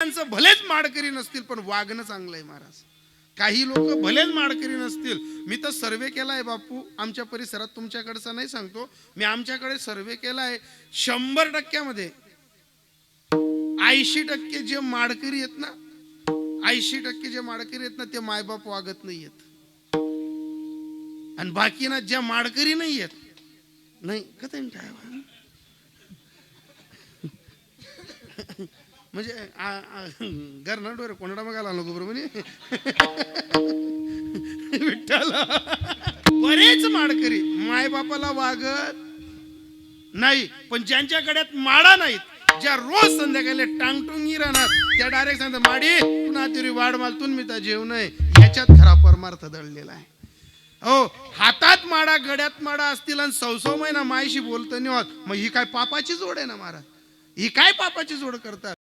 त्यांचं भलेच माडकरी नसतील पण वागणं चांगलं आहे महाराज. काही लोक भलेच माडकरी नसतील. मी तर सर्वे केलाय बापू. आमच्या परिसरात तुमच्याकडचा नाही सांगतो. मी आमच्याकडे सर्वे केलाय शंभर टक्क्यामध्ये. ऐंशी टक्के जे माडकरी आहेत ना ऐंशी टक्के जे माडकरी आहेत ना ते मायबाप वागत नाही आहेत. आणि बाकी ना ज्या माडकरी नाही आहेत नाही का म्हणजे घर ना डोरे कोणाला बघायला नको बरोबर म्हणे? विठ्ठल. बरेच माडकरी. मायबापाला वागत नाही पण ज्यांच्या गड्यात माडा नाहीत ज्या रोज संध्याकाळी टांगटुंगी राहणार त्या डायरेक्ट सांगतात माडी पुन्हा तिरी वाढ मालतून मी तर जेवण आहे. ह्याच्यात खरा परमार्थ दडलेला आहे. हो हातात माडा गड्यात माडा असतील आणि सौ महिना मायशी बोलतो नाही होत मग ही काय पापाची जोड आहे ना महाराज? ही काय पापाची जोड करतात?